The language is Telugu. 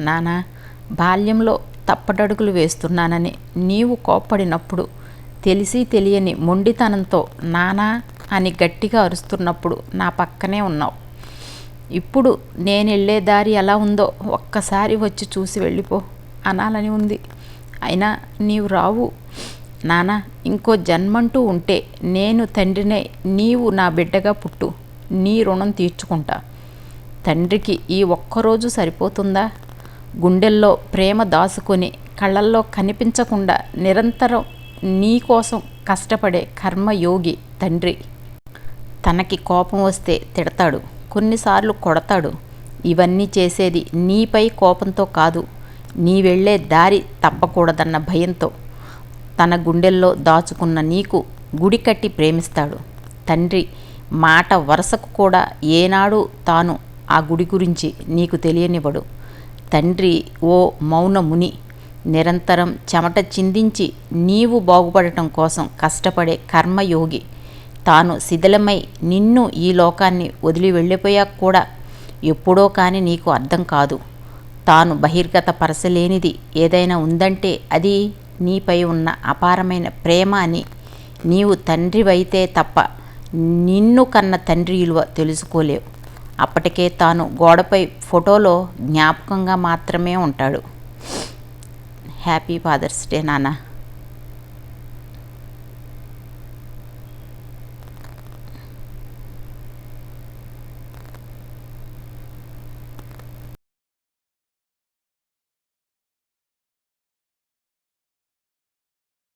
నానా బాల్యంలో తప్పటడుగులు వేస్తున్నానని నీవు కోప్పడినప్పుడు తెలిసి తెలియని మొండితనంతో నానా అని గట్టిగా అరుస్తున్నప్పుడు నా పక్కనే ఉన్నావు. ఇప్పుడు నేను వెళ్ళే దారి ఎలా ఉందో ఒక్కసారి వచ్చి చూసి వెళ్ళిపో అనాలని ఉంది. అయినా నీవు రావు. నానా ఇంకో జన్మంటూ ఉంటే నేను తండ్రినే నీవు నా బిడ్డగా పుట్టు. నీ రుణం తీర్చుకుంటా. తండ్రికి ఈ ఒక్కరోజు సరిపోతుందా? గుండెల్లో ప్రేమ దాచుకొని కళ్ళల్లో కనిపించకుండా నిరంతరం నీ కోసం కష్టపడే కర్మయోగి తండ్రి. తనకి కోపం వస్తే తిడతాడు కొన్నిసార్లు కొడతాడు. ఇవన్నీ చేసేది నీపై కోపంతో కాదు నీ వెళ్ళే దారి తప్పకూడదన్న భయంతో. తన గుండెల్లో దాచుకున్న నీకు గుడి కట్టి ప్రేమిస్తాడు. తండ్రి మాట వరుసకు కూడా ఏనాడు తాను ఆ గుడి గురించి నీకు తెలియనివ్వడు. తండ్రి ఓ మౌనముని నిరంతరం చెమట చిందించి నీవు బాగుపడటం కోసం కష్టపడే కర్మయోగి. తాను శిథిలమై నిన్ను ఈ లోకాన్ని వదిలి వెళ్ళిపోయాక కూడా ఎప్పుడో కానీ నీకు అర్థం కాదు. తాను బహిర్గత పరచలేనిది ఏదైనా ఉందంటే అది నీపై ఉన్న అపారమైన ప్రేమ అని నీవు తండ్రివైతే తప్ప నిన్ను కన్న తండ్రి విలువ తెలుసుకోలేవు. అప్పటికే తాను గోడపై ఫోటోలో జ్ఞాపకంగా మాత్రమే ఉంటాడు. హ్యాపీ ఫాదర్స్ డే నాన్న.